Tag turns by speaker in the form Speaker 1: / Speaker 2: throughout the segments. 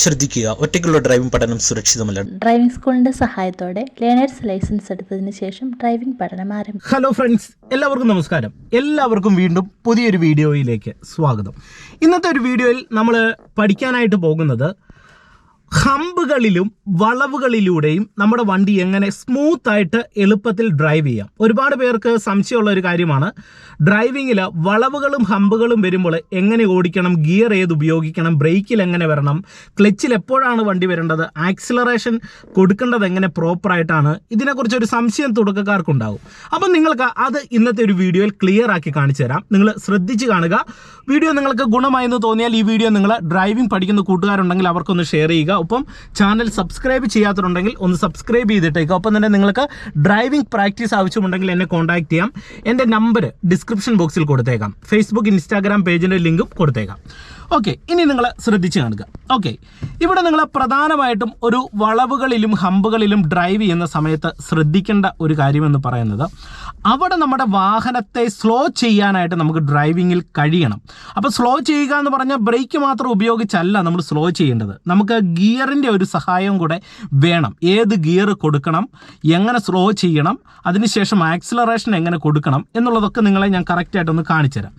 Speaker 1: ശ്രദ്ധിക്കുക. ഒറ്റയ്ക്കുള്ള ഡ്രൈവിംഗ് പഠനം സുരക്ഷിതമല്ല.
Speaker 2: ഡ്രൈവിംഗ് സ്കൂളിന്റെ സഹായത്തോടെ ലേണേഴ്സ് ലൈസൻസ് എടുത്തതിന് ശേഷം ഡ്രൈവിംഗ് പഠനം ആരംഭിച്ചു
Speaker 3: ഹലോ ഫ്രണ്ട്സ് എല്ലാവർക്കും നമസ്കാരം. എല്ലാവർക്കും വീണ്ടും പുതിയൊരു വീഡിയോയിലേക്ക് സ്വാഗതം. ഇന്നത്തെ ഒരു വീഡിയോയിൽ നമ്മൾ പഠിക്കാനായിട്ട് പോകുന്നത് ഹമ്പുകളിലും വളവുകളിലൂടെയും നമ്മുടെ വണ്ടി എങ്ങനെ സ്മൂത്ത് ആയിട്ട് എളുപ്പത്തിൽ ഡ്രൈവ് ചെയ്യാം. ഒരുപാട് പേർക്ക് സംശയമുള്ള ഒരു കാര്യമാണ്. ഡ്രൈവിങ്ങിൽ വളവുകളും ഹമ്പുകളും വരുമ്പോൾ എങ്ങനെ ഓടിക്കണം ഗിയർ ഏത് ഉപയോഗിക്കണം ബ്രേക്കിൽ എങ്ങനെ വരണം ക്ലച്ചിൽ എപ്പോഴാണ് വണ്ടി വരേണ്ടത് ആക്സിലറേഷൻ കൊടുക്കേണ്ടത് എങ്ങനെ പ്രോപ്പറായിട്ടാണ് ഇതിനെക്കുറിച്ച് ഒരു സംശയം തുടക്കക്കാർക്കുണ്ടാവും. അപ്പം നിങ്ങൾക്ക് അത് ഇന്നത്തെ ഒരു വീഡിയോയിൽ ക്ലിയർ ആക്കി കാണിച്ചു തരാം. നിങ്ങൾ ശ്രദ്ധിച്ച് കാണുക. വീഡിയോ നിങ്ങൾക്ക് ഗുണമായെന്ന് തോന്നിയാൽ ഈ വീഡിയോ നിങ്ങൾ ഡ്രൈവിംഗ് പഠിക്കുന്ന കൂട്ടുകാരുണ്ടെങ്കിൽ അവർക്കൊന്ന് ഷെയർ ചെയ്യുക. ഒപ്പം ചാനൽ സബ്സ്ക്രൈബ് ചെയ്യാത്തതുണ്ടെങ്കിൽ ഒന്ന് സബ്സ്ക്രൈബ് ചെയ്തിട്ടേക്കുക ഒപ്പം തന്നെ നിങ്ങൾക്ക് ഡ്രൈവിംഗ് പ്രാക്ടീസ് ആവശ്യമുണ്ടെങ്കിൽ എന്നെ കോൺടാക്ട് ചെയ്യാം. എന്റെ നമ്പർ ഡിസ്ക്രിപ്ഷൻ ബോക്സിൽ കൊടുത്തേക്കാം. ഫേസ്ബുക്ക് ഇൻസ്റ്റാഗ്രാം പേജിന്റെ ലിങ്കും കൊടുത്തേക്കാം. ഓക്കെ ഇനി നിങ്ങൾ ശ്രദ്ധിച്ച് കാണുക. ഓക്കെ ഇവിടെ നിങ്ങൾ പ്രധാനമായിട്ടും ഒരു വളവുകളിലും ഹമ്പുകളിലും ഡ്രൈവ് ചെയ്യുന്ന സമയത്ത് ശ്രദ്ധിക്കേണ്ട ഒരു കാര്യമെന്ന് പറയുന്നത് അവിടെ നമ്മുടെ വാഹനത്തെ സ്ലോ ചെയ്യാനായിട്ട് നമുക്ക് ഡ്രൈവിങ്ങിൽ കഴിയണം. അപ്പോൾ സ്ലോ ചെയ്യുക എന്ന് പറഞ്ഞാൽ ബ്രേക്ക് മാത്രം ഉപയോഗിച്ചല്ല നമ്മൾ സ്ലോ ചെയ്യേണ്ടത്. നമുക്ക് ഗിയറിന്റെ ഒരു സഹായം കൂടെ വേണം. ഏത് ഗിയർ കൊടുക്കണം എങ്ങനെ സ്ലോ ചെയ്യണം അതിനുശേഷം ആക്സിലറേഷൻ എങ്ങനെ കൊടുക്കണം എന്നുള്ളതൊക്കെ നിങ്ങളെ ഞാൻ കറക്റ്റായിട്ടൊന്ന് കാണിച്ചു തരാം.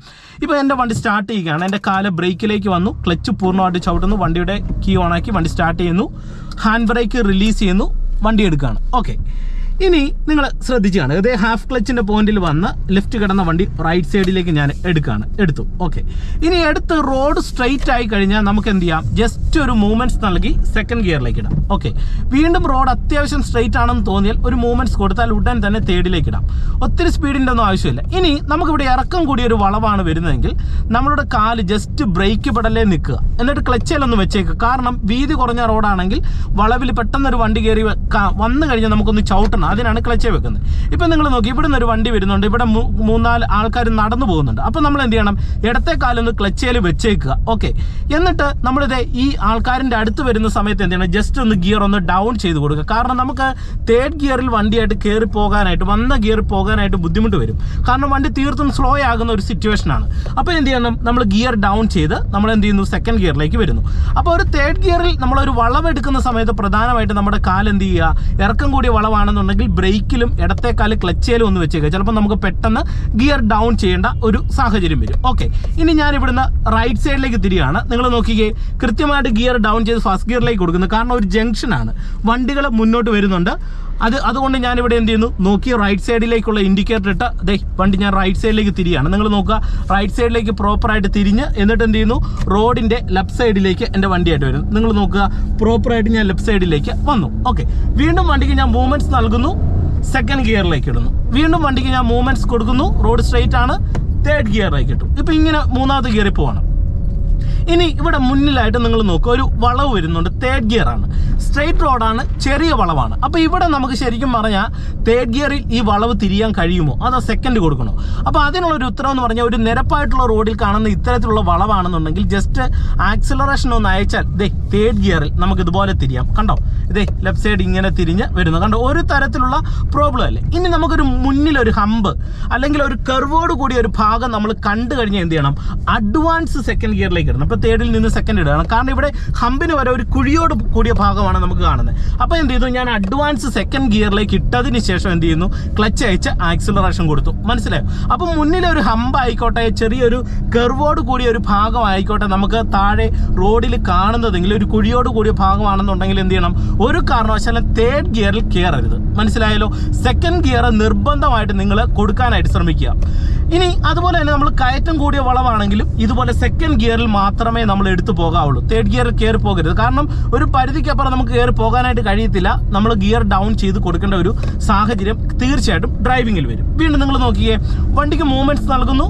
Speaker 3: ഇപ്പോൾ എന്റെ വണ്ടി സ്റ്റാർട്ട് ചെയ്യുകയാണ്. എന്റെ കാൽ ബ്രേക്കിലേക്ക് വന്നു. ക്ലച്ച് പൂർണമായിട്ട് ചവിട്ടുന്നു. വണ്ടിയുടെ കീ ഓണാക്കി വണ്ടി സ്റ്റാർട്ട് ചെയ്യുന്നു. ഹാൻഡ് ബ്രേക്ക് റിലീസ് ചെയ്യുന്നു. വണ്ടി എടുക്കുകയാണ്. ഓക്കെ ഇനി നിങ്ങൾ ശ്രദ്ധിച്ചാണ്. ഇതേ ഹാഫ് ക്ലച്ചിന്റെ പോയിന്റിൽ വന്ന് ലെഫ്റ്റ് കിടന്ന വണ്ടി റൈറ്റ് സൈഡിലേക്ക് ഞാൻ എടുക്കുകയാണ് എടുത്തു. ഓക്കെ ഇനി എടുത്ത് റോഡ് സ്ട്രെയിറ്റ് ആയി കഴിഞ്ഞാൽ നമുക്ക് എന്ത് ചെയ്യാം? ജസ്റ്റ് ഒരു മൂവ്മെന്റ്സ് നൽകി സെക്കൻഡ് ഗിയറിലേക്ക് ഇടാം. ഓക്കെ വീണ്ടും റോഡ് അത്യാവശ്യം സ്ട്രെയിറ്റ് ആണെന്ന് തോന്നിയാൽ ഒരു മൂവ്മെന്റ്സ് കൊടുത്താൽ ഉടൻ തന്നെ തേർഡിലേക്ക് ഇടാം. ഒത്തിരി സ്പീഡിന്റെ ഒന്നും ആവശ്യമില്ല. ഇനി നമുക്കിവിടെ ഇറക്കം കൂടിയ ഒരു വളവാണ് വരുന്നതെങ്കിൽ നമ്മളുടെ കാൽ ജസ്റ്റ് ബ്രേക്ക് പെടലേ നിൽക്കുക. എന്നിട്ട് ക്ലച്ചിലൊന്ന് വെച്ചേക്കുക കാരണം വീതി കുറഞ്ഞ റോഡാണെങ്കിൽ വളവിൽ പെട്ടെന്നൊരു വണ്ടി കയറി വന്നു കഴിഞ്ഞാൽ നമുക്കൊന്ന് ചവിട്ടണം. അതിനാണ് ക്ലച്ച് വെക്കുന്നത്. ഇപ്പം നിങ്ങൾ നോക്കി ഇവിടുന്ന് ഒരു വണ്ടി വരുന്നുണ്ട്. ഇവിടെ മൂന്നാൽ ആൾക്കാർ നടന്നു പോകുന്നുണ്ട്. അപ്പം നമ്മൾ എന്ത് ചെയ്യണം? ഇടത്തെ കാലൊന്ന് ക്ലച്ചയിൽ വെച്ചേക്കുക. ഓക്കെ. എന്നിട്ട് നമ്മളിത് ഈ ആൾക്കാരിന്റെ അടുത്ത് വരുന്ന സമയത്ത് എന്ത് ചെയ്യണം? ജസ്റ്റ് ഒന്ന് ഗിയർ ഒന്ന് ഡൗൺ ചെയ്ത് കൊടുക്കുക. കാരണം നമുക്ക് തേർഡ് ഗിയറിൽ വണ്ടിയായിട്ട് കയറി പോകാനായിട്ട് വന്ന ഗിയർ പോകാനായിട്ട് ബുദ്ധിമുട്ട് വരും. കാരണം വണ്ടി തീർത്തും സ്ലോ ആകുന്ന ഒരു സിറ്റുവേഷനാണ്. അപ്പോൾ എന്ത് ചെയ്യണം? നമ്മൾ ഗിയർ ഡൗൺ ചെയ്ത് നമ്മൾ എന്ത് ചെയ്യുന്നു? സെക്കൻഡ് ഗിയറിലേക്ക് വരുന്നു. അപ്പോൾ ഒരു തേർഡ് ഗിയറിൽ നമ്മളൊരു വളവെടുക്കുന്ന സമയത്ത് പ്രധാനമായിട്ട് നമ്മുടെ കാലെന്ത് ചെയ്യുക? ഇറക്കം കൂടിയ വളവാണെന്നുണ്ടെങ്കിൽ ബ്രേക്കിലും ഇടത്തെ കാൽ ക്ലച്ചയിലും ഒന്ന് വെച്ചേക്കുക ചിലപ്പോൾ നമുക്ക് പെട്ടെന്ന് ഗിയർ ഡൗൺ ചെയ്യേണ്ട ഒരു സാഹചര്യം വരും. ഓക്കെ. ഇനി ഞാൻ ഇവിടുന്ന് റൈറ്റ് സൈഡിലേക്ക് തിരിയാണ്. നിങ്ങൾ നോക്കിക്കേ കൃത്യമായിട്ട് ഗിയർ ഡൗൺ ചെയ്ത് ഫസ്റ്റ് ഗിയറിലേക്ക് കൊടുക്കുന്നത് കാരണം ഒരു ജംഗ്ഷനാണ്. വണ്ടികൾ മുന്നോട്ട് വരുന്നുണ്ട്. അത് അതുകൊണ്ട് ഞാൻ ഇവിടെ എന്ത് ചെയ്യുന്നു? നോക്കി റൈറ്റ് സൈഡിലേക്കുള്ള ഇൻഡിക്കേറ്റർ ഇട്ട് ദേ വണ്ടി ഞാൻ റൈറ്റ് സൈഡിലേക്ക് തിരിയാണ്. നിങ്ങൾ നോക്കുക റൈറ്റ് സൈഡിലേക്ക് പ്രോപ്പറായിട്ട് തിരിഞ്ഞ് എന്നിട്ട് എന്ത് ചെയ്യുന്നു? റോഡിന്റെ ലെഫ്റ്റ് സൈഡിലേക്ക് എന്റെ വണ്ടിയായിട്ട് വരുന്നു. നിങ്ങൾ നോക്കുക പ്രോപ്പറായിട്ട് ഞാൻ ലെഫ്റ്റ് സൈഡിലേക്ക് വന്നു. ഓക്കെ വീണ്ടും വണ്ടിക്ക് ഞാൻ മൂവ്മെന്റ്സ് നൽകുന്നു. സെക്കൻഡ് ഗിയറിലേക്ക് ഇടുന്നു. വീണ്ടും വണ്ടിക്ക് ഞാൻ മൂവ്മെന്റ്സ് കൊടുക്കുന്നു. റോഡ് സ്ട്രെയിറ്റ് ആണ്. തേർഡ് ഗിയറിലേക്ക് ഇട്ടു. ഇപ്പം ഇങ്ങനെ മൂന്നാമത്തെ ഗിയറിൽ പോവാണ്. ഇനി ഇവിടെ മുന്നിലായിട്ട് നിങ്ങൾ നോക്കുക ഒരു വളവ് വരുന്നുണ്ട് തേർഡ് ഗിയർ ആണ്. സ്ട്രെയിറ്റ് റോഡാണ് ചെറിയ വളവാണ്. അപ്പോൾ ഇവിടെ നമുക്ക് ശരിക്കും പറഞ്ഞാൽ തേർഡ് ഗിയറിൽ ഈ വളവ് തിരിയാൻ കഴിയുമോ? അതോ സെക്കൻഡ് കൊടുക്കണോ? അപ്പോൾ അതിനുള്ളൊരു ഉത്തരം എന്ന് പറഞ്ഞാൽ ഒരു നിരപ്പായിട്ടുള്ള റോഡിൽ കാണുന്ന ഇത്തരത്തിലുള്ള വളവാണെന്നുണ്ടെങ്കിൽ ജസ്റ്റ് ആക്സിലറേഷൻ ഒന്ന് അയച്ചാൽ ഇതേ തേർഡ് ഗിയറിൽ നമുക്ക് ഇതുപോലെ തിരിയാം. കണ്ടോ? ഇതേ ലെഫ്റ്റ് സൈഡ് ഇങ്ങനെ തിരിഞ്ഞ് വരുന്നു. കണ്ടോ? ഒരു തരത്തിലുള്ള പ്രോബ്ലം അല്ലേ? ഇനി നമുക്കൊരു മുന്നിലൊരു ഹമ്പ് അല്ലെങ്കിൽ ഒരു കർവോട് കൂടിയ ഒരു ഭാഗം നമ്മൾ കണ്ടു കഴിഞ്ഞാൽ എന്ത് ചെയ്യണം? അഡ്വാൻസ് സെക്കൻഡ് ഗിയറിലേക്ക് ഇടണം അപ്പോൾ തേർഡിൽ നിന്ന് സെക്കൻഡ് ഇടണം കാരണം ഇവിടെ ഹമ്പിന് വരെ ഒരു കുഴിയോട് കൂടിയ ഭാഗമാണ് നമുക്ക് കാണുന്നത്. അപ്പോൾ എന്ത് ചെയ്തു? ഞാൻ അഡ്വാൻസ് സെക്കൻഡ് ഗിയറിലേക്ക് ഇട്ടതിന് ശേഷം എന്ത് ചെയ്യുന്നു? ക്ലച്ച് അയച്ച് ആക്സിലറേഷൻ കൊടുത്തു. മനസ്സിലായോ? അപ്പോൾ മുന്നിലെ ഒരു ഹമ്പ് ആയിക്കോട്ടെ ചെറിയൊരു കെർവോട് കൂടിയ ഒരു ഭാഗം ആയിക്കോട്ടെ നമുക്ക് താഴെ റോഡിൽ കാണുന്നതെങ്കിൽ ഒരു കുഴിയോട് കൂടിയ ഭാഗമാണെന്നുണ്ടെങ്കിൽ എന്ത് ചെയ്യണം? ഒരു കാരണവശാലും തേർഡ് ഗിയറിൽ കയറരുത് മനസ്സിലായല്ലോ? സെക്കൻഡ് ഗിയർ നിർബന്ധമായിട്ട് നിങ്ങൾ കൊടുക്കാനായിട്ട് ശ്രമിക്കുക. ഇനി അതുപോലെ തന്നെ നമ്മൾ കയറ്റം കൂടിയ വളവാണെങ്കിലും ഇതുപോലെ സെക്കൻഡ് ഗിയറിൽ മാത്രമേ നമ്മൾ എടുത്തു പോകാവുള്ളൂ. തേർഡ് ഗിയറിൽ കയറി പോകരുത്. കാരണം ഒരു പരിധിക്കപ്പുറം നമുക്ക് കയറി പോകാനായിട്ട് കഴിയത്തില്ല. നമ്മൾ ഗിയർ ഡൗൺ ചെയ്ത് കൊടുക്കേണ്ട ഒരു സാഹചര്യം തീർച്ചയായിട്ടും ഡ്രൈവിങ്ങിൽ വരും. വീണ്ടും നിങ്ങൾ നോക്കിയേ വണ്ടിക്ക് മൂവ്മെന്റ്സ് നൽകുന്നു.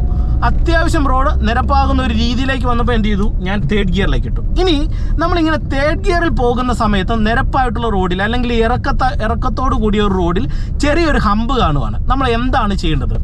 Speaker 3: അത്യാവശ്യം റോഡ് നിരപ്പാകുന്ന ഒരു രീതിയിലേക്ക് വന്നപ്പോൾ എന്ത് ചെയ്തു? ഞാൻ തേർഡ് ഗിയറിലേക്ക് ഇട്ടു. ഇനി നമ്മളിങ്ങനെ തേർഡ് ഗിയറിൽ പോകുന്ന സമയത്ത് നിരപ്പായിട്ടുള്ള റോഡിൽ അല്ലെങ്കിൽ ഇറക്കത്ത ഇറക്കത്തോട് കൂടിയ ഒരു റോഡിൽ ചെറിയൊരു ഹമ്പ് കാണുവാണ്. നമ്മൾ എന്താണ് ചെയ്യേണ്ടത്?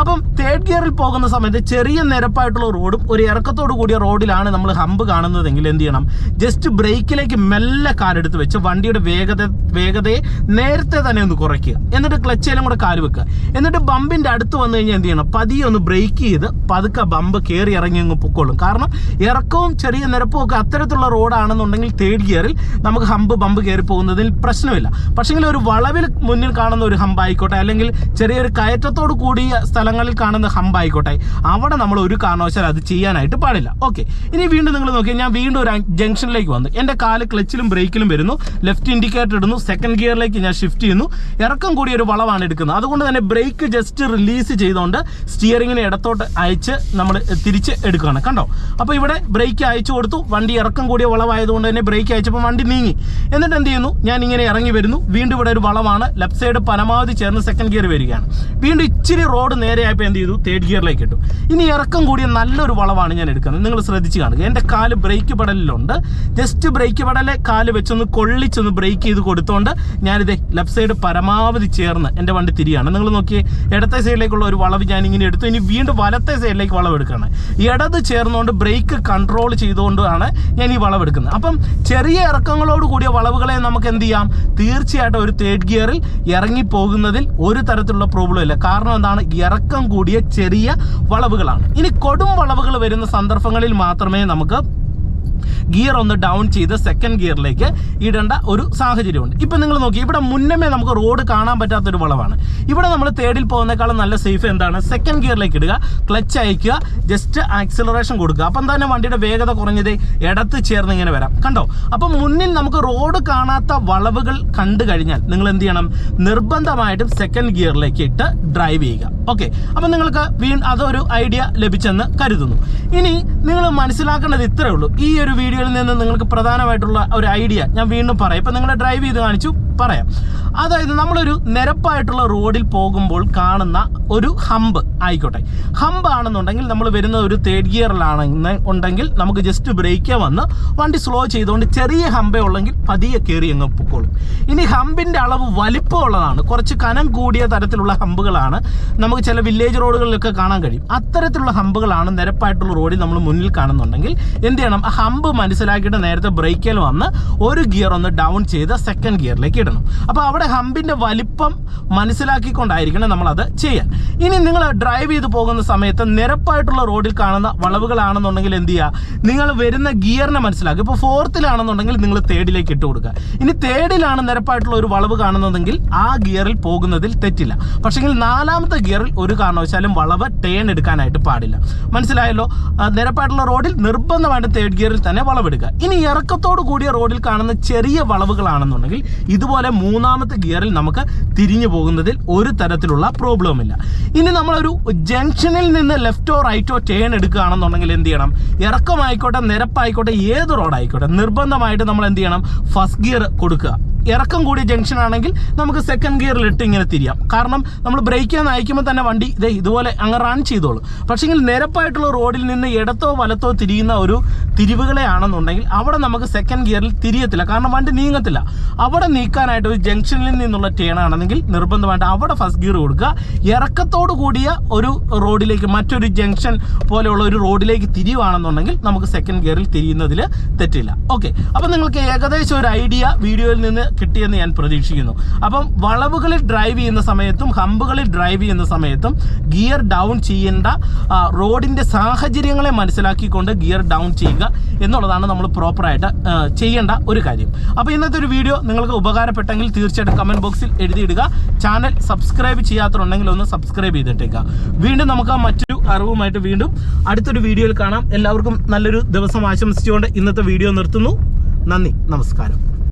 Speaker 3: അപ്പം തേർഡ് ഗിയറിൽ പോകുന്ന സമയത്ത് ചെറിയ നിരപ്പായിട്ടുള്ള റോഡും ഒരു ഇറക്കത്തോട് കൂടിയ റോഡിലാണ് നമ്മൾ ഹമ്പ് കാണുന്നതെങ്കിൽ എന്ത് ചെയ്യണം? ജസ്റ്റ് ബ്രേക്കിലേക്ക് മെല്ലെ കാലെടുത്ത് വെച്ച് വണ്ടിയുടെ വേഗത വേഗതയെ നേരത്തെ തന്നെ ഒന്ന് കുറയ്ക്കുക. എന്നിട്ട് ക്ലച്ചേലും കൂടെ കാൽ വെക്കുക. എന്നിട്ട് ബമ്പിന്റെ അടുത്ത് വന്നു കഴിഞ്ഞാൽ എന്ത് ചെയ്യണം? പതിയെ ഒന്ന് ബ്രേക്ക് ചെയ്ത് പതുക്കെ ബമ്പ് കയറി ഇറങ്ങി അങ്ങ് പൊക്കോളും. കാരണം ഇറക്കവും ചെറിയ നിരപ്പും ഒക്കെ അത്തരത്തിലുള്ള റോഡാണെന്നുണ്ടെങ്കിൽ തേർഡ് ഗിയറിൽ നമുക്ക് ഹമ്പ് ബമ്പ് കയറി പോകുന്നതിൽ പ്രശ്നമില്ല. പക്ഷേങ്കിൽ ഒരു വളവിൽ മുന്നിൽ കാണുന്ന ഒരു ഹമ്പ് ആയിക്കോട്ടെ അല്ലെങ്കിൽ ചെറിയൊരു കയറ്റത്തോട് കൂടിയ സ്ഥലങ്ങളിൽ കാണുന്ന ഹമ്പ് ആയിക്കോട്ടെ അവിടെ നമ്മൾ ഒരു കാരണവശാലും അത് ചെയ്യാനായിട്ട് പാടില്ല. ഓക്കെ ഇനി വീണ്ടും നിങ്ങൾ നോക്കിയാൽ ഞാൻ വീണ്ടും ഒരു ജംഗ്ഷനിലേക്ക് വന്നു. എന്റെ കാൽ ക്ലച്ചിലും ബ്രേക്കിലും വരുന്നു. ലെഫ്റ്റ് ഇൻഡിക്കേറ്റർ ഇടുന്നു. സെക്കൻഡ് ഗിയറിലേക്ക് ഞാൻ ഷിഫ്റ്റ് ചെയ്യുന്നു. ഇറക്കം കൂടി ഒരു വളവാണ് എടുക്കുന്നത്. അതുകൊണ്ട് തന്നെ ബ്രേക്ക് ജസ്റ്റ് റിലീസ് ചെയ്തുകൊണ്ട് സ്റ്റിയറിങ്ങിനെ ഇടത്തോട്ട് അയച്ച് നമ്മൾ തിരിച്ച് എടുക്കുകയാണ്. കണ്ടോ? അപ്പോൾ ഇവിടെ ബ്രേക്ക് അയച്ചു കൊടുത്തു. വണ്ടി ഇറക്കം കൂടിയ വളവായതുകൊണ്ട് തന്നെ ബ്രേക്ക് അയച്ചപ്പോൾ വണ്ടി നീങ്ങി. എന്നിട്ട് എന്ത് ചെയ്യുന്നു? ഞാൻ ഇങ്ങനെ ഇറങ്ങി വരുന്നു. വീണ്ടും ഇവിടെ ഒരു വളവാണ്. ലെഫ്റ്റ് സൈഡ് പരമാവധി ചേർന്ന് സെക്കൻഡ് ഗിയർ വരികയാണ്. വീണ്ടും ഇച്ചിരി റോഡ് നേരെയായപ്പോൾ എന്ത് ചെയ്തു? തേർഡ് ഗിയറിലേക്ക് ഇട്ടു. ഇനി ഇറക്കം കൂടിയ നല്ലൊരു വളവാണ് ഞാൻ എടുക്കുന്നത്. നിങ്ങൾ ശ്രദ്ധിച്ച് കാണുക. എന്റെ കാൽ ബ്രേക്ക് പെടലിലുണ്ട്. ജസ്റ്റ് ബ്രേക്ക് പെടലെ കാൽ വെച്ചൊന്ന് കൊള്ളിച്ചൊന്ന് ബ്രേക്ക് ചെയ്ത് കൊടുത്തോണ്ട് ഞാനിത് ലെഫ്റ്റ് സൈഡ് പരമാവധി ചേർന്ന് എന്റെ വണ്ടി തിരിയാണ്. നിങ്ങൾ നോക്കിയേ ഇടത്തെ സൈഡിലേക്കുള്ള ഒരു വളവ് ഞാൻ ഇങ്ങനെ എടുത്തു. ഇനി വീണ്ടും വലത്തെ സൈഡിലേക്ക് വളവ് എടുക്കുകയാണ് ഇടത് ചേർന്നുകൊണ്ട് ബ്രേക്ക് കൺട്രോൾ ചെയ്തുകൊണ്ടാണ് ഞാൻ ഈ വളവ് എടുക്കുന്നത് അപ്പം ചെറിയ ഇറക്കങ്ങളോട് കൂടിയ വളവുകളെ നമുക്ക് എന്ത് ചെയ്യാം? തീർച്ചയായിട്ടും ഒരു തേർഡ് ഗിയറിൽ ഇറങ്ങി പോകുന്നതിൽ ഒരു തരത്തിലുള്ള പ്രോബ്ലം ഇല്ല. കാരണം എന്താണ്? ഇറക്കം കൂടിയ ചെറിയ വളവുകളാണ്. ഇനി കൊടും വളവുകൾ വരുന്ന സന്ദർഭങ്ങളിൽ മാത്രമേ നമുക്ക് ഗിയർ ഒന്ന് ഡൗൺ ചെയ്ത് സെക്കൻഡ് ഗിയറിലേക്ക് ഇടേണ്ട ഒരു സാഹചര്യമുണ്ട്. ഇപ്പം നിങ്ങൾ നോക്കി ഇവിടെ മുന്നമേ നമുക്ക് റോഡ് കാണാൻ പറ്റാത്തൊരു വളവാണ്. ഇവിടെ നമ്മൾ തേർഡിൽ പോകുന്നേക്കാളും നല്ല സേഫ് എന്താണ്? സെക്കൻഡ് ഗിയറിലേക്ക് ഇടുക ക്ലച്ച് അയക്കുക ജസ്റ്റ് ആക്സിലറേഷൻ കൊടുക്കുക. അപ്പം തന്നെ വണ്ടിയുടെ വേഗത കുറഞ്ഞത്? ഇടത്ത് ചേർന്ന് ഇങ്ങനെ വരാം. കണ്ടോ? അപ്പം മുന്നിൽ നമുക്ക് റോഡ് കാണാത്ത വളവുകൾ കണ്ടു കഴിഞ്ഞാൽ നിങ്ങൾ എന്ത് ചെയ്യണം? നിർബന്ധമായിട്ടും സെക്കൻഡ് ഗിയറിലേക്ക് ഇട്ട് ഡ്രൈവ് ചെയ്യുക. ഓക്കെ അപ്പം നിങ്ങൾക്ക് വീ അതൊരു ഐഡിയ ലഭിച്ചെന്ന് കരുതുന്നു. ഇനി നിങ്ങൾ മനസ്സിലാക്കേണ്ടത് ഇത്രയേ ഉള്ളൂ. ഈ ഒരു വീഡിയോയിൽ നിന്ന് നിങ്ങൾക്ക് പ്രധാനമായിട്ടുള്ള ഒരു ഐഡിയ ഞാൻ വീണ്ടും പറയാം. ഇപ്പം നിങ്ങളെ ഡ്രൈവ് ചെയ്ത് കാണിച്ചു പറയാം. അതായത് നമ്മളൊരു നിരപ്പായിട്ടുള്ള റോഡിൽ പോകുമ്പോൾ കാണുന്ന ഒരു ഹമ്പ് ആയിക്കോട്ടെ. ഹമ്പ് ആണെന്നുണ്ടെങ്കിൽ നമ്മൾ വരുന്ന ഒരു തേർഡ് ഗിയറിലാണെന്ന് ഉണ്ടെങ്കിൽ നമുക്ക് ജസ്റ്റ് ബ്രേക്ക് വന്ന് വണ്ടി സ്ലോ ചെയ്തുകൊണ്ട് ചെറിയ ഹമ്പേ ഉള്ളെങ്കിൽ പതിയെ കയറി അങ്ങ് പൊക്കോളും. ഇനി ഹമ്പിന്റെ അളവ് വലിപ്പമുള്ളതാണ്. കുറച്ച് കനം കൂടിയ തരത്തിലുള്ള ഹമ്പുകളാണ് നമുക്ക് ചില വില്ലേജ് റോഡുകളിലൊക്കെ കാണാൻ കഴിയും. അത്തരത്തിലുള്ള ഹമ്പുകളാണ് നിരപ്പായിട്ടുള്ള റോഡിൽ നമ്മൾ മുന്നിൽ കാണുന്നുണ്ടെങ്കിൽ എന്ത് ചെയ്യണം? ആ ഹമ്പ് മനസ്സിലാക്കിയിട്ട് നേരത്തെ ബ്രേക്കിൽ വന്ന് ഒരു ഗിയർ ഒന്ന് ഡൗൺ ചെയ്ത് സെക്കൻഡ് ഗിയറിലേക്ക് ഇടണം. അപ്പോൾ അവിടെ ഹമ്പിന്റെ വലിപ്പം മനസ്സിലാക്കിക്കൊണ്ടായിരിക്കണം നമ്മളത് ചെയ്യാൻ. ഇനി നിങ്ങൾ ഡ്രൈവ് ചെയ്ത് പോകുന്ന സമയത്ത് നിരപ്പായിട്ടുള്ള റോഡിൽ കാണുന്ന വളവുകളാണെന്നുണ്ടെങ്കിൽ എന്ത് ചെയ്യുക നിങ്ങൾ വരുന്ന ഗിയറിനെ മനസ്സിലാക്കുക. ഇപ്പോൾ ഫോർത്തിലാണെന്നുണ്ടെങ്കിൽ നിങ്ങൾ തേർഡിലേക്ക് ഇട്ട് കൊടുക്കുക. ഇനി തേർഡിലാണ് നിരപ്പായിട്ടുള്ള ഒരു വളവ് കാണുന്നതെങ്കിൽ ആ ഗിയറിൽ പോകുന്നതിൽ തെറ്റില്ല. പക്ഷേങ്കിൽ നാലാമത്തെ ഗിയറിൽ ഒരു കാരണവശാലും വളവ് ടേൺ എടുക്കാനായിട്ട് പാടില്ല. മനസ്സിലായല്ലോ? നിരപ്പായിട്ടുള്ള റോഡിൽ നിർബന്ധമായിട്ട് തേർഡ് ഗിയറിൽ തന്നെ വളവെടുക്കുക ഇനി ഇറക്കത്തോട് കൂടിയ റോഡിൽ കാണുന്ന ചെറിയ വളവുകളാണെന്നുണ്ടെങ്കിൽ ഇതുപോലെ മൂന്നാമത്തെ ഗിയറിൽ നമുക്ക് തിരിഞ്ഞു പോകുന്നതിൽ ഒരു തരത്തിലുള്ള പ്രോബ്ലം ഇല്ല. ഇനി നമ്മളൊരു ജംഗ്ഷനിൽ നിന്ന് ലെഫ്റ്റോ റൈറ്റോ ടേൺ എടുക്കുകയാണെന്നുണ്ടെങ്കിൽ എന്ത് ചെയ്യണം? ഇറക്കമായിക്കോട്ടെ നിരപ്പായിക്കോട്ടെ ഏത് റോഡായിക്കോട്ടെ നിർബന്ധമായിട്ട് നമ്മൾ എന്ത് ചെയ്യണം? ഫസ്റ്റ് ഗിയർ കൊടുക്കുക. ഇറക്കം കൂടിയ ജംഗ്ഷൻ ആണെങ്കിൽ നമുക്ക് സെക്കൻഡ് ഗിയറിൽ ഇട്ട് ഇങ്ങനെ തിരിയാം. കാരണം നമ്മൾ ബ്രേക്ക് ചെയ്യാൻ അയക്കുമ്പോൾ തന്നെ വണ്ടി ഇതേ ഇതുപോലെ അങ്ങ് റൺ ചെയ്തോളും. പക്ഷേങ്കിൽ നിരപ്പായിട്ടുള്ള റോഡിൽ നിന്ന് ഇടത്തോ വലത്തോ തിരിയുന്ന ഒരു തിരിവുകളെ ആണെന്നുണ്ടെങ്കിൽ അവിടെ നമുക്ക് സെക്കൻഡ് ഗിയറിൽ തിരിയത്തില്ല. കാരണം വണ്ടി നീങ്ങത്തില്ല. അവിടെ നീക്കാനായിട്ട് ഒരു ജംഗ്ഷനിൽ നിന്നുള്ള ടേൺ ആണെങ്കിൽ നിർബന്ധമായിട്ട് അവിടെ ഫസ്റ്റ് ഗിയർ കൊടുക്കുക. ഇറക്കത്തോട് കൂടിയ ഒരു റോഡിലേക്ക് മറ്റൊരു ജംഗ്ഷൻ പോലെയുള്ള ഒരു റോഡിലേക്ക് തിരിയുവാണെന്നുണ്ടെങ്കിൽ നമുക്ക് സെക്കൻഡ് ഗിയറിൽ തിരിയുന്നതിൽ തെറ്റില്ല. ഓക്കെ അപ്പം നിങ്ങൾക്ക് ഏകദേശം ഒരു ഐഡിയ വീഡിയോയിൽ നിന്ന് കിട്ടിയെന്ന് ഞാൻ പ്രതീക്ഷിക്കുന്നു. അപ്പം വളവുകളിൽ ഡ്രൈവ് ചെയ്യുന്ന സമയത്തും ഹമ്പുകളിൽ ഡ്രൈവ് ചെയ്യുന്ന സമയത്തും ഗിയർ ഡൗൺ ചെയ്യേണ്ട റോഡിന്റെ സാഹചര്യങ്ങളെ മനസ്സിലാക്കിക്കൊണ്ട് ഗിയർ ഡൗൺ ചെയ്യുക. എന്നുള്ളതാണ് നമ്മൾ പ്രോപ്പറായിട്ട് ചെയ്യേണ്ട ഒരു കാര്യം. അപ്പോൾ ഇന്നത്തെ ഒരു വീഡിയോ നിങ്ങൾക്ക് ഉപകാരപ്പെട്ടെങ്കിൽ തീർച്ചയായിട്ടും കമന്റ് ബോക്സിൽ എഴുതിയിടുക. ചാനൽ സബ്സ്ക്രൈബ് ചെയ്യാത്തതുണ്ടെങ്കിൽ ഒന്ന് സബ്സ്ക്രൈബ് ചെയ്തിട്ടേക്കുക. വീണ്ടും നമുക്ക് മറ്റൊരു അറിവുമായിട്ട് വീണ്ടും അടുത്തൊരു വീഡിയോയിൽ കാണാം. എല്ലാവർക്കും നല്ലൊരു ദിവസം ആശംസിച്ചുകൊണ്ട് ഇന്നത്തെ വീഡിയോ നിർത്തുന്നു. നന്ദി. നമസ്കാരം.